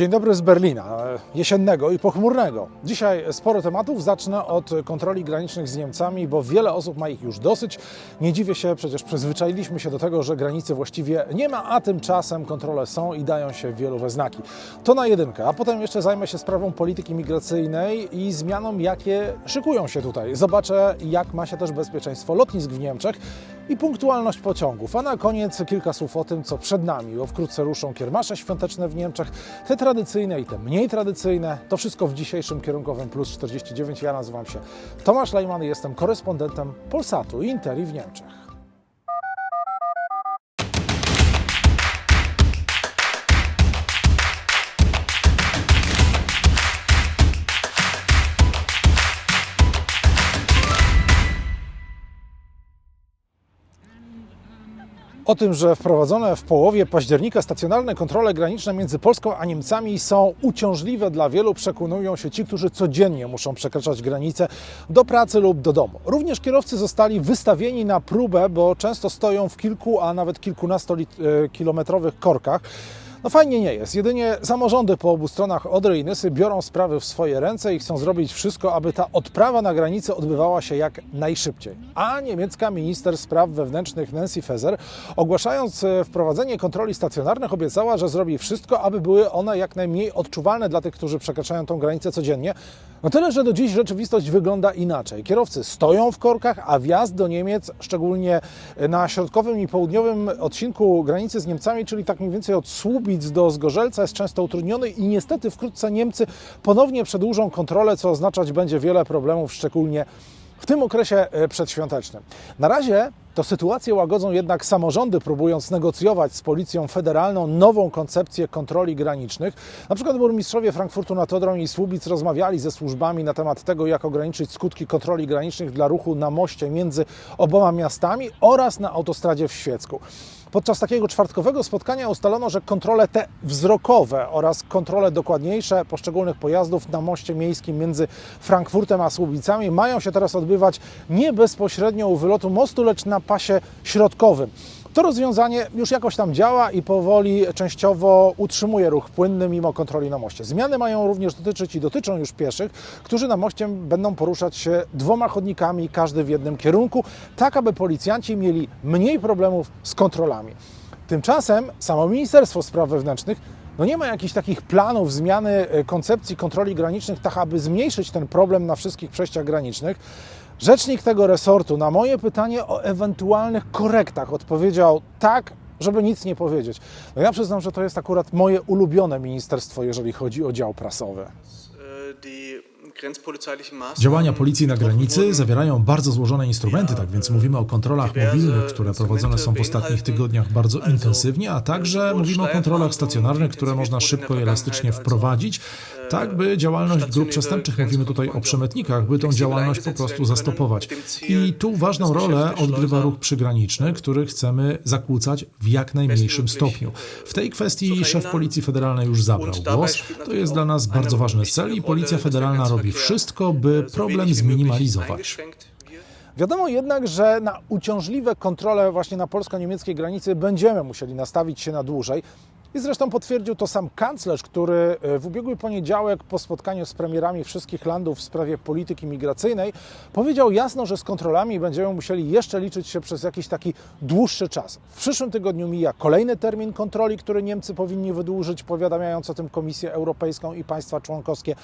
Dzień dobry z Berlina, e, jesiennego i pochmurnego. Dzisiaj sporo tematów. Zacznę od kontroli granicznych z Niemcami, bo wiele osób ma ich już dosyć. Nie dziwię się, przecież przyzwyczailiśmy się do tego, że granicy właściwie nie ma, a tymczasem kontrole są i dają się wielu we znaki. To na jedynkę, a potem jeszcze zajmę się sprawą polityki migracyjnej i zmianom, jakie szykują się tutaj. Zobaczę, jak ma się też bezpieczeństwo lotnisk w Niemczech i punktualność pociągów. A na koniec kilka słów o tym, co przed nami, bo wkrótce ruszą kiermasze świąteczne w Niemczech, te tradycyjne i te mniej tradycyjne. To wszystko w dzisiejszym kierunkowym Plus 49. Ja nazywam się Tomasz Lejman i jestem korespondentem Polsatu i Interi w Niemczech. O tym, że wprowadzone w połowie października stacjonarne kontrole graniczne między Polską a Niemcami są uciążliwe dla wielu, przekonują się ci, którzy codziennie muszą przekraczać granice do pracy lub do domu. Również kierowcy zostali wystawieni na próbę, bo często stoją w kilku, a nawet kilkunastokilometrowych korkach. No fajnie nie jest. Jedynie samorządy po obu stronach Odry i Nysy biorą sprawy w swoje ręce i chcą zrobić wszystko, aby ta odprawa na granicy odbywała się jak najszybciej. A niemiecka minister spraw wewnętrznych Nancy Faeser, ogłaszając e, wprowadzenie kontroli stacjonarnych, obiecała, że zrobi wszystko, aby były one jak najmniej odczuwalne dla tych, którzy przekraczają tą granicę codziennie. No tyle, że do dziś rzeczywistość wygląda inaczej. Kierowcy stoją w korkach, a wjazd do Niemiec, szczególnie na środkowym i południowym odcinku granicy z Niemcami, czyli tak mniej więcej od Do Zgorzelca, jest często utrudniony i niestety wkrótce Niemcy ponownie przedłużą kontrolę, co oznaczać będzie wiele problemów, szczególnie w tym okresie e, przedświątecznym. Na razie to sytuację łagodzą jednak samorządy, próbując negocjować z Policją Federalną nową koncepcję kontroli granicznych. Na przykład burmistrzowie Frankfurtu nad Odrą i Słubic rozmawiali ze służbami na temat tego, jak ograniczyć skutki kontroli granicznych dla ruchu na moście między oboma miastami oraz na autostradzie w Świecku. Podczas takiego czwartkowego spotkania ustalono, że kontrole te wzrokowe oraz kontrole dokładniejsze poszczególnych pojazdów na moście miejskim między Frankfurtem a Słubicami mają się teraz odbywać nie bezpośrednio u wylotu mostu, lecz na pasie środkowym. To rozwiązanie już jakoś tam działa i powoli częściowo utrzymuje ruch płynny mimo kontroli na moście. Zmiany mają również dotyczyć i dotyczą już pieszych, którzy na moście będą poruszać się dwoma chodnikami, każdy w jednym kierunku, tak aby policjanci mieli mniej problemów z kontrolami. Tymczasem samo Ministerstwo Spraw Wewnętrznych no nie ma jakichś takich planów zmiany e, koncepcji kontroli granicznych, tak aby zmniejszyć ten problem na wszystkich przejściach granicznych. Rzecznik tego resortu na moje pytanie o ewentualnych korektach odpowiedział tak, żeby nic nie powiedzieć. No ja przyznam, że to jest akurat moje ulubione ministerstwo, jeżeli chodzi o dział prasowy. Działania policji na granicy zawierają bardzo złożone instrumenty, tak więc mówimy o kontrolach mobilnych, które prowadzone są w ostatnich tygodniach bardzo intensywnie, a także mówimy o kontrolach stacjonarnych, które można szybko i elastycznie wprowadzić, tak by działalność grup przestępczych, mówimy tutaj o przemytnikach, by tą działalność po prostu zastopować. I tu ważną rolę odgrywa ruch przygraniczny, który chcemy zakłócać w jak najmniejszym stopniu. W tej kwestii szef Policji Federalnej już zabrał głos. To jest dla nas bardzo ważny cel i Policja Federalna robi wszystko, by problem zminimalizować. Wiadomo jednak, że na uciążliwe kontrole właśnie na polsko-niemieckiej granicy będziemy musieli nastawić się na dłużej. I zresztą potwierdził to sam kanclerz, który e, w ubiegły poniedziałek po spotkaniu z premierami wszystkich landów w sprawie polityki migracyjnej powiedział jasno, że z kontrolami będziemy musieli jeszcze liczyć się przez jakiś taki dłuższy czas. W przyszłym tygodniu mija kolejny termin kontroli, który Niemcy powinni wydłużyć, powiadamiając o tym Komisję Europejską i państwa członkowskie.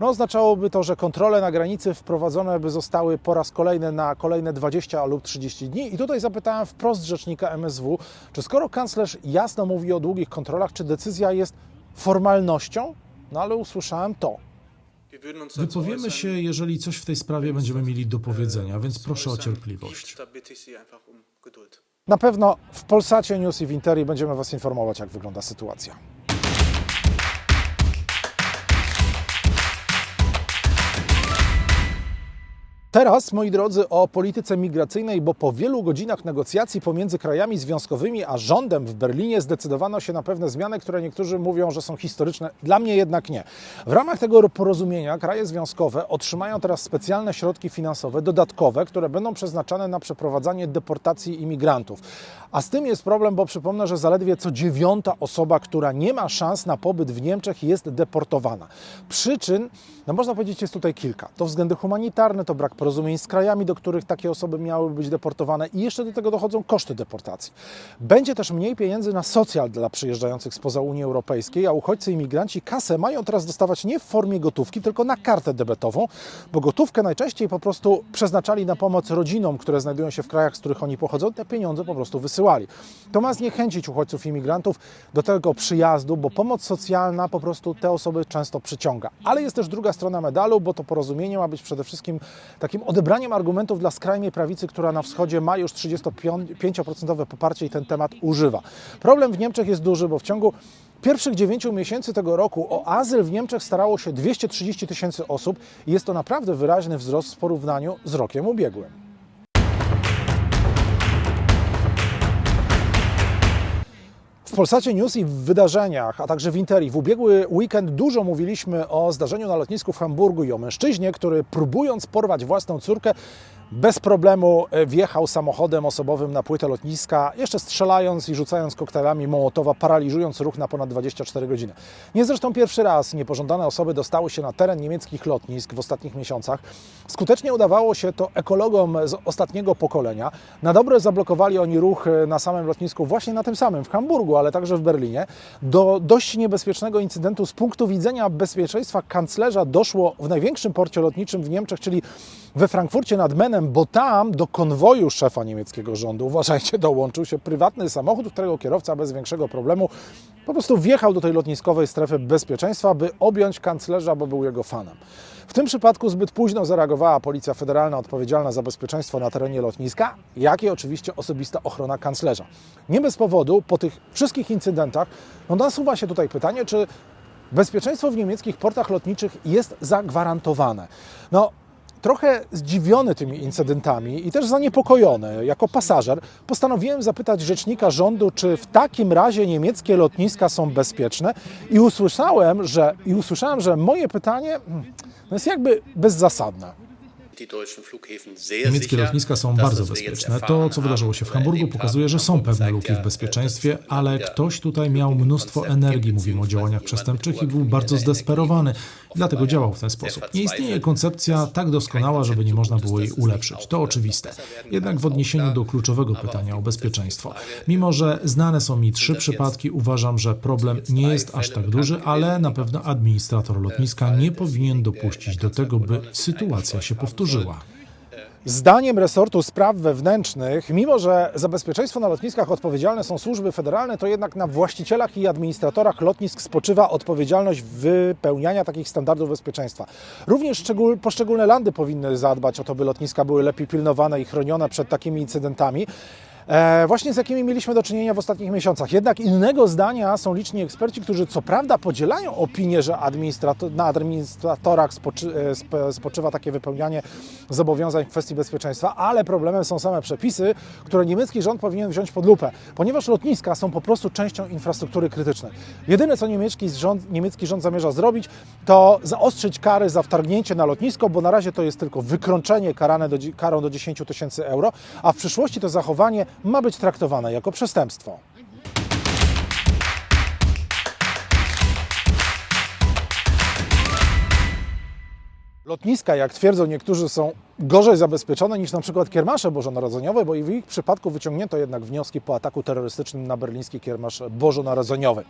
No, oznaczałoby to, że kontrole na granicy wprowadzone by zostały po raz kolejny na kolejne 20 lub 30 dni. I tutaj zapytałem wprost rzecznika MSW, czy skoro kanclerz jasno mówi o długich kontrolach, czy decyzja jest formalnością? No ale usłyszałem to. Wypowiemy się, jeżeli coś w tej sprawie będziemy mieli do powiedzenia, więc proszę o cierpliwość. Na pewno w Polsacie News i w Interi będziemy Was informować, jak wygląda sytuacja. Teraz, moi drodzy, o polityce migracyjnej, bo po wielu godzinach negocjacji pomiędzy krajami związkowymi a rządem w Berlinie zdecydowano się na pewne zmiany, które niektórzy mówią, że są historyczne. Dla mnie jednak nie. W ramach tego porozumienia kraje związkowe otrzymają teraz specjalne środki finansowe, dodatkowe, które będą przeznaczane na przeprowadzanie deportacji imigrantów. A z tym jest problem, bo przypomnę, że zaledwie co dziewiąta osoba, która nie ma szans na pobyt w Niemczech, jest deportowana. Przyczyn, no można powiedzieć, jest tutaj kilka. To względy humanitarne, to brak porozumień z krajami, do których takie osoby miały być deportowane i jeszcze do tego dochodzą koszty deportacji. Będzie też mniej pieniędzy na socjal dla przyjeżdżających spoza Unii Europejskiej, a uchodźcy imigranci kasę mają teraz dostawać nie w formie gotówki, tylko na kartę debetową, bo gotówkę najczęściej po prostu przeznaczali na pomoc rodzinom, które znajdują się w krajach, z których oni pochodzą, te pieniądze po prostu wysyłali. To ma zniechęcić uchodźców imigrantów do tego przyjazdu, bo pomoc socjalna po prostu te osoby często przyciąga. Ale jest też druga strona medalu, bo to porozumienie ma być przede wszystkim takim odebraniem argumentów dla skrajnej prawicy, która na wschodzie ma już 35% poparcie i ten temat używa. Problem w Niemczech jest duży, bo w ciągu pierwszych 9 miesięcy tego roku o azyl w Niemczech starało się 230 tysięcy osób i jest to naprawdę wyraźny wzrost w porównaniu z rokiem ubiegłym. Polsacie News i w wydarzeniach, a także w Interi. W ubiegły weekend dużo mówiliśmy o zdarzeniu na lotnisku w Hamburgu i o mężczyźnie, który próbując porwać własną córkę, bez problemu wjechał samochodem osobowym na płytę lotniska, jeszcze strzelając i rzucając koktajlami Mołotowa, paraliżując ruch na ponad 24 godziny. Nie zresztą pierwszy raz niepożądane osoby dostały się na teren niemieckich lotnisk w ostatnich miesiącach. Skutecznie udawało się to ekologom z ostatniego pokolenia. Na dobre zablokowali oni ruch na samym lotnisku, właśnie na tym samym, w Hamburgu, ale także w Berlinie. Do dość niebezpiecznego incydentu z punktu widzenia bezpieczeństwa kanclerza doszło w największym porcie lotniczym w Niemczech, czyli we Frankfurcie nad Menem, bo tam do konwoju szefa niemieckiego rządu, uważajcie, dołączył się prywatny samochód, którego kierowca bez większego problemu po prostu wjechał do tej lotniskowej strefy bezpieczeństwa, by objąć kanclerza, bo był jego fanem. W tym przypadku zbyt późno zareagowała Policja Federalna odpowiedzialna za bezpieczeństwo na terenie lotniska, jak i oczywiście osobista ochrona kanclerza. Nie bez powodu po tych wszystkich incydentach no nasuwa się tutaj pytanie, czy bezpieczeństwo w niemieckich portach lotniczych jest zagwarantowane. No, Trochę zdziwiony tymi incydentami i też zaniepokojony jako pasażer, postanowiłem zapytać rzecznika rządu, czy w takim razie niemieckie lotniska są bezpieczne i usłyszałem, że, i usłyszałem, że moje pytanie mm, no jest jakby bezzasadne. Niemieckie lotniska są bardzo bezpieczne. To, co wydarzyło się w Hamburgu, pokazuje, że są pewne luki w bezpieczeństwie, ale ktoś tutaj miał mnóstwo energii, mówimy o działaniach przestępczych, i był bardzo zdesperowany. Dlatego działał w ten sposób. Nie istnieje koncepcja tak doskonała, żeby nie można było jej ulepszyć. To oczywiste. Jednak w odniesieniu do kluczowego pytania o bezpieczeństwo, mimo że znane są mi trzy przypadki, uważam, że problem nie jest aż tak duży, ale na pewno administrator lotniska nie powinien dopuścić do tego, by sytuacja się powtórzyła. Zdaniem resortu spraw wewnętrznych, mimo że za bezpieczeństwo na lotniskach odpowiedzialne są służby federalne, to jednak na właścicielach i administratorach lotnisk spoczywa odpowiedzialność wypełniania takich standardów bezpieczeństwa. Również szczegól, poszczególne landy powinny zadbać o to, by lotniska były lepiej pilnowane i chronione przed takimi incydentami. E, właśnie z jakimi mieliśmy do czynienia w ostatnich miesiącach. Jednak innego zdania są liczni eksperci, którzy co prawda podzielają opinię, że administrator, na administratorach spoczy, e, sp, spoczywa takie wypełnianie zobowiązań w kwestii bezpieczeństwa, ale problemem są same przepisy, które niemiecki rząd powinien wziąć pod lupę, ponieważ lotniska są po prostu częścią infrastruktury krytycznej. Jedyne, co niemiecki rząd, niemiecki rząd zamierza zrobić, to zaostrzyć kary za wtargnięcie na lotnisko, bo na razie to jest tylko wykroczenie karane do, karą do 10 tysięcy euro, a w przyszłości to zachowanie ma być traktowane jako przestępstwo. Lotniska, jak twierdzą niektórzy, są gorzej zabezpieczone niż na przykład kiermasze bożonarodzeniowe, bo i w ich przypadku wyciągnięto jednak wnioski po ataku terrorystycznym na berliński kiermasz bożonarodzeniowy.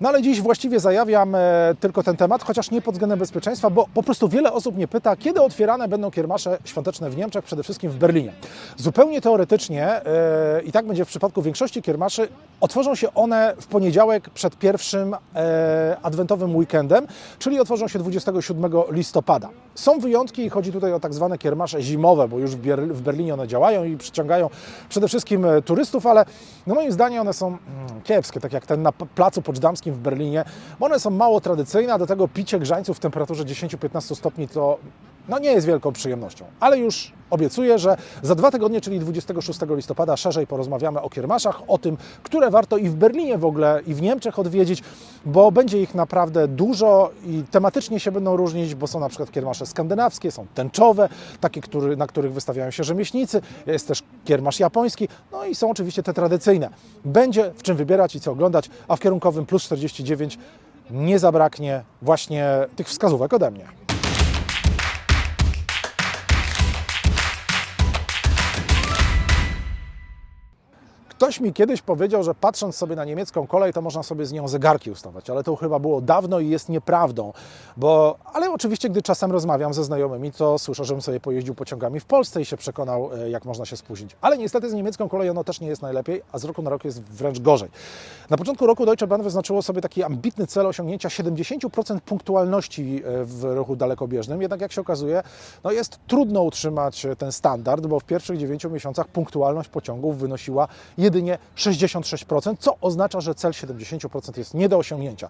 No ale dziś właściwie zajawiam e, tylko ten temat, chociaż nie pod względem bezpieczeństwa, bo po prostu wiele osób mnie pyta, kiedy otwierane będą kiermasze świąteczne w Niemczech, przede wszystkim w Berlinie. Zupełnie teoretycznie, e, i tak będzie w przypadku większości kiermaszy, otworzą się one w poniedziałek przed pierwszym e, adwentowym weekendem, czyli otworzą się 27 listopada. Są wyjątki i chodzi tutaj o tak zwane kiermasze zimowe, bo już w, Berlinie one działają i przyciągają przede wszystkim e, turystów, ale no moim zdaniem one są mm, kiepskie, tak jak ten na placu Poczdamskim w Berlinie, bo one są mało tradycyjne, a do tego picie grzańców w temperaturze 10-15 stopni to No nie jest wielką przyjemnością, ale już obiecuję, że za dwa tygodnie, czyli 26 listopada, szerzej porozmawiamy o kiermaszach, o tym, które warto i w Berlinie w ogóle, i w Niemczech odwiedzić, bo będzie ich naprawdę dużo i tematycznie się będą różnić, bo są na przykład kiermasze skandynawskie, są tęczowe, takie, który, na których wystawiają się rzemieślnicy, jest też kiermasz japoński, no i są oczywiście te tradycyjne. Będzie w czym wybierać i co oglądać, a w kierunkowym plus 49 nie zabraknie właśnie tych wskazówek ode mnie. Ktoś mi kiedyś powiedział, że patrząc sobie na niemiecką kolej, to można sobie z nią zegarki ustawiać, ale to chyba było dawno i jest nieprawdą. Bo, ale oczywiście, gdy czasem rozmawiam ze znajomymi, to słyszę, żebym sobie pojeździł pociągami w Polsce i się przekonał, e, jak można się spóźnić. Ale niestety z niemiecką koleją też nie jest najlepiej, a z roku na rok jest wręcz gorzej. Na początku roku Deutsche Bahn wyznaczyło sobie taki ambitny cel osiągnięcia 70% punktualności e, w ruchu dalekobieżnym. Jednak jak się okazuje, no jest trudno utrzymać ten standard, bo w pierwszych 9 miesiącach punktualność pociągów wynosiła jedynie 66%, co oznacza, że cel 70% jest nie do osiągnięcia.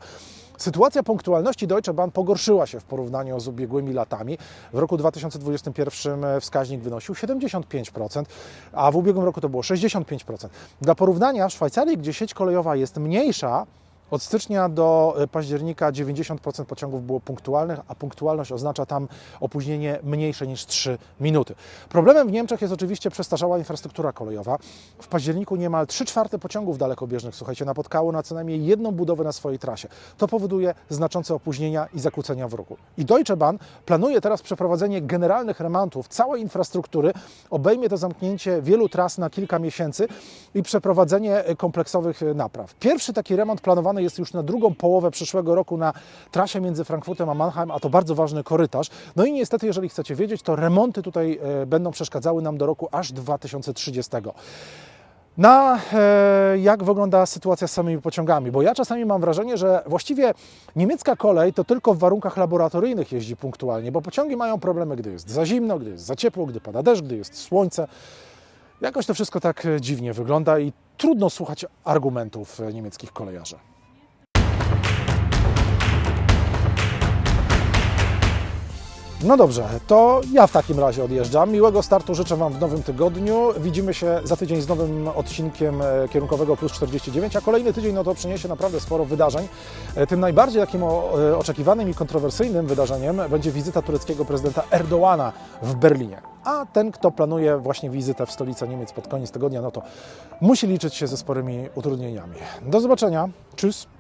Sytuacja punktualności Deutsche Bahn pogorszyła się w porównaniu z ubiegłymi latami. W roku 2021 wskaźnik wynosił 75%, a w ubiegłym roku to było 65%. Dla porównania w Szwajcarii, gdzie sieć kolejowa jest mniejsza, od stycznia do e, października 90% pociągów było punktualnych, a punktualność oznacza tam opóźnienie mniejsze niż 3 minuty. Problemem w Niemczech jest oczywiście przestarzała infrastruktura kolejowa. W październiku niemal 3 czwarte pociągów dalekobieżnych, słuchajcie, napotkało na co najmniej jedną budowę na swojej trasie. To powoduje znaczące opóźnienia i zakłócenia w ruchu. I Deutsche Bahn planuje teraz przeprowadzenie generalnych remontów całej infrastruktury. Obejmie to zamknięcie wielu tras na kilka miesięcy i przeprowadzenie e, kompleksowych e, napraw. Pierwszy taki remont planowany jest już na drugą połowę przyszłego roku na trasie między Frankfurtem a Mannheim, a to bardzo ważny korytarz. No i niestety, jeżeli chcecie wiedzieć, to remonty tutaj e, będą przeszkadzały nam do roku aż 2030. Na e, jak wygląda sytuacja z samymi pociągami? Bo ja czasami mam wrażenie, że właściwie niemiecka kolej to tylko w warunkach laboratoryjnych jeździ punktualnie, bo pociągi mają problemy, gdy jest za zimno, gdy jest za ciepło, gdy pada deszcz, gdy jest słońce. Jakoś to wszystko tak e, dziwnie wygląda i trudno słuchać argumentów e, niemieckich kolejarzy. No dobrze, to ja w takim razie odjeżdżam. Miłego startu życzę Wam w nowym tygodniu. Widzimy się za tydzień z nowym odcinkiem e, kierunkowego Plus 49, a kolejny tydzień no to przyniesie naprawdę sporo wydarzeń. E, Tym najbardziej takim e, oczekiwanym i kontrowersyjnym wydarzeniem będzie wizyta tureckiego prezydenta Erdoğana w Berlinie. A ten, kto planuje właśnie wizytę w stolicy Niemiec pod koniec tygodnia, no to musi liczyć się ze sporymi utrudnieniami. Do zobaczenia. Tschüss.